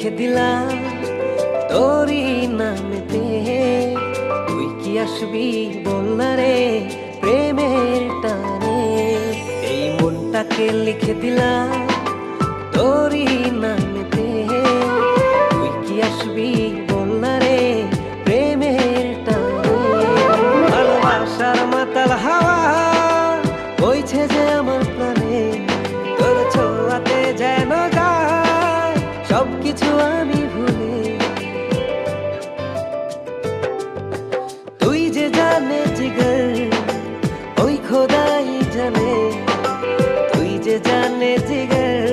দিলাম তোরই নামেতে। তুই কি আসবি বললা রে প্রেমের টানে। এই মনটাকে লিখে দিলাম তোরই নামেতে। তুই কি আসবি ভুলে। তুই যে জানে জিগর ওই খোদাই জানে। তুই যে জানে জিগর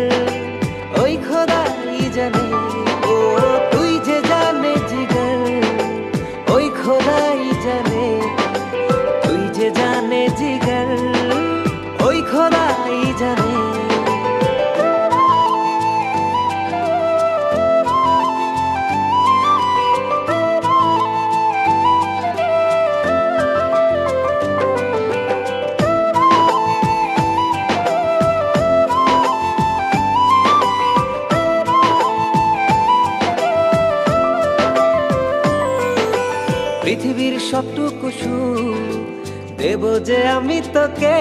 ওই খোদাই জানে। ও, তুই যে জানে জিগর ওই খোদাই জানে। তুই যে জানে পৃথিবীর সবটুকু সুখ। দেব যে আমি তোকে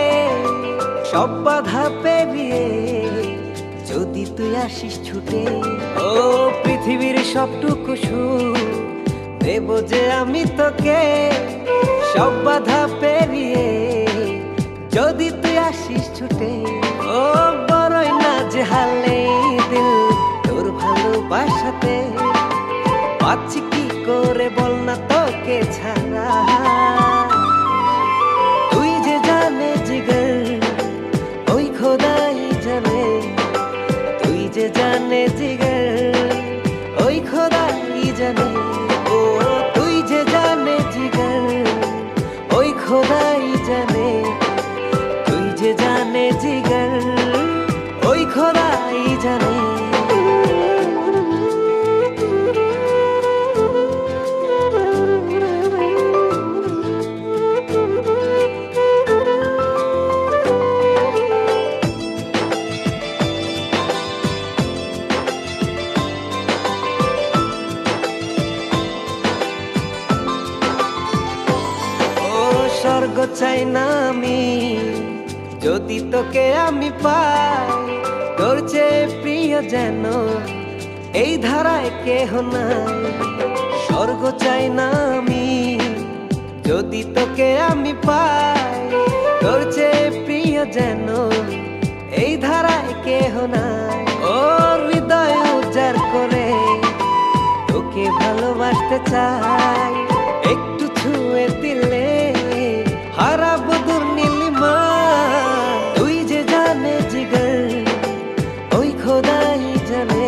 সব বাধা পেরিয়ে, যদি তুই আসিস ছুটে, ও পৃথিবীর সবটুকু দেব যে আমি তোকে সব বাধা পেরিয়ে, যদি তুই আসিস ছুটে, ও বড়ই না যে হালে দিল তোর ভালোবাসাতে। পাচ্ছি কি করে বল না তোকে ছাড়া তুই যে জানে জিগর ওই খোদাই জানে তুই যে জানে জিগর ওই খোদাই জানে ও তুই যে জানে জিগর ওই খোদাই জানে তুই যে জানে জিগর চাই না আমি যদি তোকে আমি পাই, তোর চেয়ে প্রিয় যেন এই ধারায় কেহ নাই। স্বর্গ চাই না আমি যদি তোকে আমি পাই, তোর চেয়ে প্রিয় যেন এই ধারায় কেহ নাই। ও হৃদয় উজাড় করে, তোকে ভালোবাসতে চাই। হারাব দুর্নীলিমা তুই যে জানে জিগর ওই খোদাই জানে।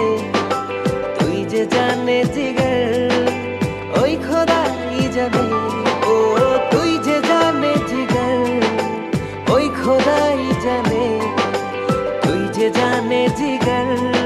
তুই যে জানে জিগর ওই খোদাই জানে। ও, তুই যে জানে জিগর ওই খোদাই জানে। তুই যে জানে জিগর